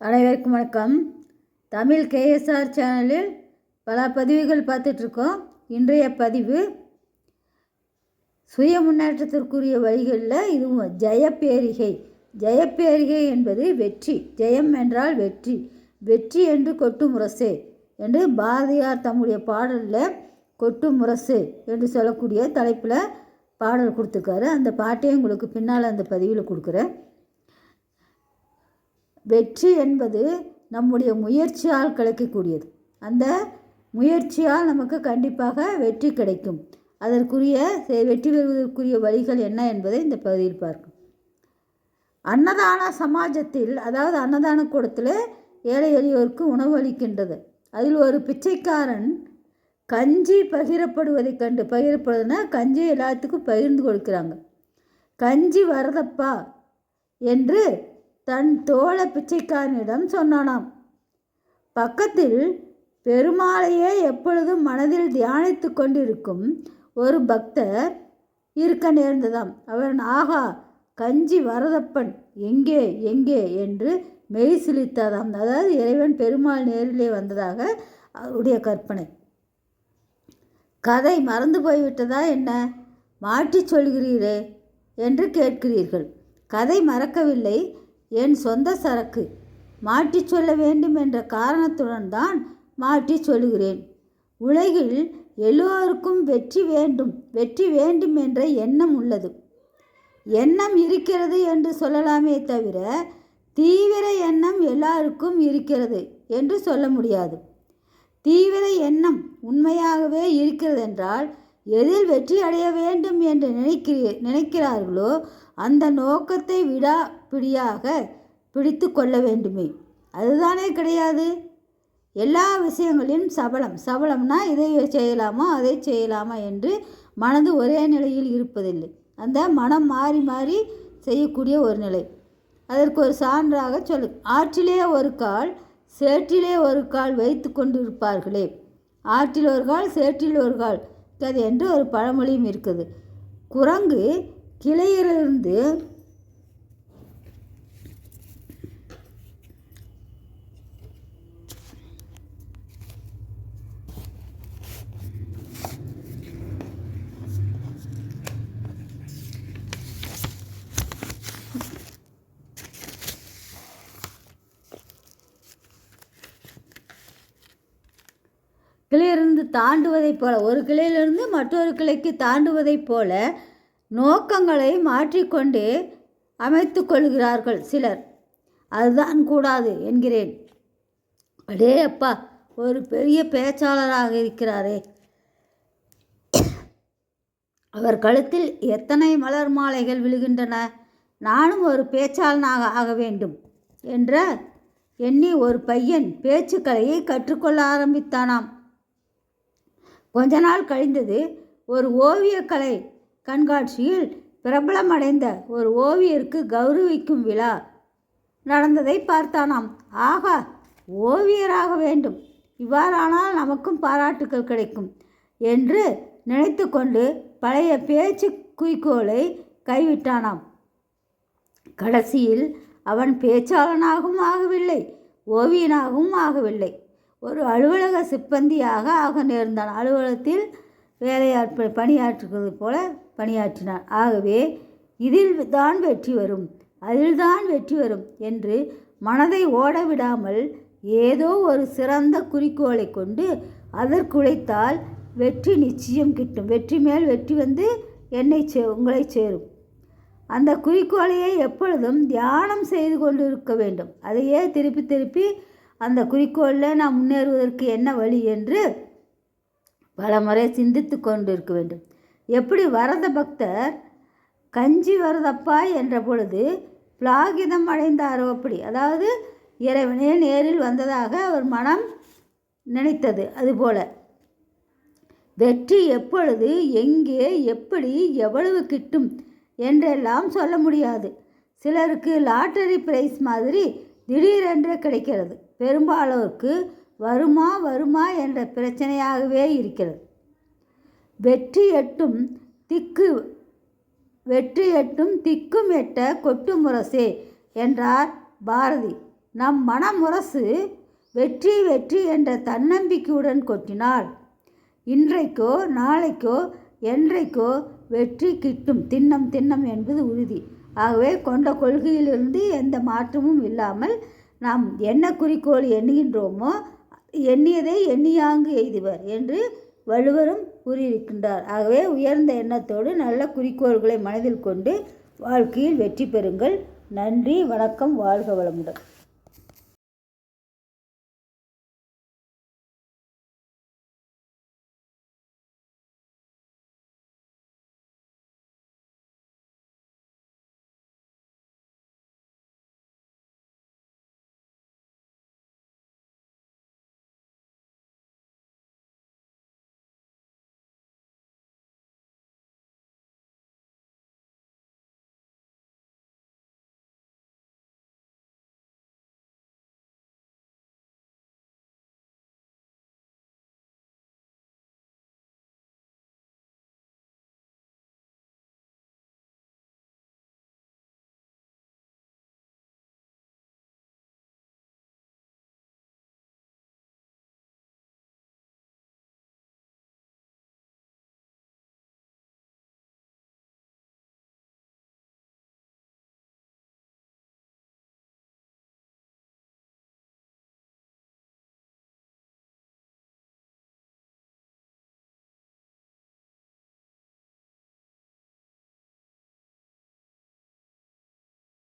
அனைவருக்கும் வணக்கம். தமிழ் கேஎஸ்ஆர் சேனலில் பல பதிவுகள் பார்த்துட்ருக்கோம். இன்றைய பதிவு சுய முன்னேற்றத்திற்குரிய வழிகளில் இதுவும் ஜெயப்பேரிகை. ஜெயப்பேரிகை என்பது வெற்றி ஜெயம் என்றால் வெற்றி வெற்றி என்று கொட்டு முரசே என்று பாரதியார் தம்முடைய பாடலில் கொட்டு முரசு என்று சொல்லக்கூடிய தலைப்பில் பாடல் கொடுத்துருக்காரு. அந்த பாட்டையும் உங்களுக்கு பின்னால் அந்த பதிவில் கொடுக்குறேன். வெற்றி என்பது நம்முடைய முயற்சியால் கிடைக்கக்கூடியது. அந்த முயற்சியால் நமக்கு கண்டிப்பாக வெற்றி கிடைக்கும். அதற்குரிய செ- வெற்றி பெறுவதற்குரிய வழிகள் என்ன என்பதை இந்த பகுதியில் பார்க்கும். அன்னதான சமாஜத்தில் அதாவது அன்னதான கூடத்தில் ஏழை எளியோருக்கு உணவு அளிக்கின்றது. அதில் ஒரு பிச்சைக்காரன் கஞ்சி பகிரப்படுவதை கண்டு பகிரப்படுதுன்னா கஞ்சி எல்லாத்துக்கும் பகிர்ந்து கொடுக்குறாங்க. கஞ்சி வரதப்பா என்று தன் தோழ பிச்சைக்காரனிடம் சொன்னானாம். பக்கத்தில் பெருமாளையே எப்பொழுதும் மனதில் தியானித்து கொண்டிருக்கும் ஒரு பக்தர் இருக்க நேர்ந்ததாம். அவன் ஆகா கஞ்சி வரதப்பன் எங்கே எங்கே? என்று மெய் சிலித்ததாம். அதாவது இறைவன் பெருமாள் நேரிலே வந்ததாக அவருடைய கற்பனை. கதை மறந்து போய்விட்டதா என்ன? மாற்றிச் சொல்கிறீரே என்று கேட்கிறீர்கள். கதை மறக்கவில்லை. என் சொந்த சரக்கு. மாற்றிச் சொல்ல வேண்டும் என்ற காரணத்துடன் தான் மாற்றிச் சொல்கிறேன் உலகில் எல்லோருக்கும் வெற்றி வேண்டும் வெற்றி வேண்டும் என்ற எண்ணம் உள்ளது. எண்ணம் இருக்கிறது என்று சொல்லலாமே தவிர தீவிர எண்ணம் எல்லாருக்கும் இருக்கிறது என்று சொல்ல முடியாது. தீவிர எண்ணம் உண்மையாகவே இருக்கிறது என்றால் எதில் வெற்றி அடைய வேண்டும் என்று நினைக்கிறீ நினைக்கிறார்களோ அந்த நோக்கத்தை விடா பிடியாக பிடித்து கொள்ள வேண்டுமே. அதுதானே கிடையாது? எல்லா விஷயங்களிலும் சபலம். சபலம்னா இதை செய்யலாமா அதை செய்யலாமா என்று மனது ஒரே நிலையில் இருப்பதில்லை. அந்த மனம் மாறி மாறி செய்யக்கூடிய ஒரு நிலை. அதற்கு ஒரு சான்றாக சொல்லு. ஆற்றிலே ஒரு கால் சேற்றிலே ஒரு கால் வைத்து கொண்டு இருப்பார்களே ஆற்றில் ஒரு கால் சேற்றில் ஒரு கால். கதை என்று ஒரு பழமொழியும் இருக்குது. குரங்கு கிளையிலிருந்து கிளையிலிருந்து தாண்டுவதைப் போல ஒரு கிளையிலிருந்து மற்றொரு கிளைக்கு தாண்டுவதைப் போல நோக்கங்களை மாற்றிக்கொண்டு அமைத்து கொள்கிறார்கள் சிலர். அதுதான் கூடாது என்கிறேன். அடே அப்பா ஒரு பெரிய பேச்சாளராக இருக்கிறாரே. அவர் கழுத்தில் எத்தனை மலர் மாலைகள் விழுகின்றன? நானும் ஒரு பேச்சாளனாக ஆக வேண்டும் என்ற எண்ணி ஒரு பையன் பேச்சுக்கலையை கற்றுக்கொள்ள ஆரம்பித்தானாம். கொஞ்ச நாள் கழிந்தது ஒரு ஓவியக்கலை கண்காட்சியில் பிரபலமடைந்த ஒரு ஓவியருக்கு கௌரவிக்கும் விழா நடந்ததை பார்த்தானாம். ஆகா ஓவியராக வேண்டும். இவ்வாறானால் நமக்கும் பாராட்டுக்கள் கிடைக்கும் என்று நினைத்து கொண்டு பழைய பேச்சு குறிக்கோளை கைவிட்டானாம். கடைசியில் அவன் பேச்சாளனாகவும் ஆகவில்லை ஓவியனாகவும் ஆகவில்லை. ஒரு அலுவலக சிப்பந்தியாக ஆக நேர்ந்தான். அலுவலகத்தில் வேலையாட்ப பணியாற்றுவது போல பணியாற்றினான். ஆகவே இதில் தான் வெற்றி வரும். அதில்தான் வெற்றி வரும் என்று மனதை ஓட விடாமல் ஏதோ ஒரு சிறந்த குறிக்கோளை கொண்டு அதற்குழைத்தால் வெற்றி நிச்சயம் கிட்டும். வெற்றி மேல் வெற்றி வந்து என்னை சே உங்களை சேரும். அந்த குறிக்கோளையே எப்பொழுதும் தியானம் செய்து கொண்டு இருக்க வேண்டும். அதையே திருப்பி திருப்பி அந்த குறிக்கோளில் நாம் முன்னேறுவதற்கு என்ன வழி என்று பல முறை சிந்தித்து கொண்டிருக்க வேண்டும். எப்படி வரத பக்தர் கஞ்சி வரதப்பா என்ற பொழுது பிளாகிதம் அடைந்தாரோ அப்படி? அதாவது இறைவனே நேரில் வந்ததாக அவர் மனம் நினைத்தது அதுபோல. வெற்றி எப்பொழுது எங்கே எப்படி எவ்வளவு கிட்டும் என்றெல்லாம் சொல்ல முடியாது. சிலருக்கு லாட்டரி பிரைஸ் மாதிரி திடீரென்று கிடைக்கிறது. பெரும்பாலோருக்கு வருமா வருமா என்ற பிரச்சனையாகவே இருக்கிறது. வெற்றி எட்டும் திக்கு வெற்றி எட்டும் திக்கும் எட்ட கொட்டு முரசே என்றார் பாரதி. நம் மனமுரசு வெற்றி வெற்றி என்ற தன்னம்பிக்கையுடன் கொட்டினாள் இன்றைக்கோ நாளைக்கோ என்றைக்கோ வெற்றி கிட்டும் திண்ணம் திண்ணம் என்பது உறுதி. ஆகவே கொண்ட கொள்கையிலிருந்து எந்த மாற்றமும் இல்லாமல் நாம் என்ன குறிக்கோள் எண்ணுகின்றோமோ எண்ணியதை எண்ணியாங்கு எய்துவர் என்று வள்ளுவரும் கூறியிருக்கின்றார். ஆகவே உயர்ந்த எண்ணத்தோடு நல்ல குறிக்கோள்களை மனதில் கொண்டு வாழ்க்கையில் வெற்றி பெறுங்கள். நன்றி வணக்கம் வாழ்க வளமுடன்.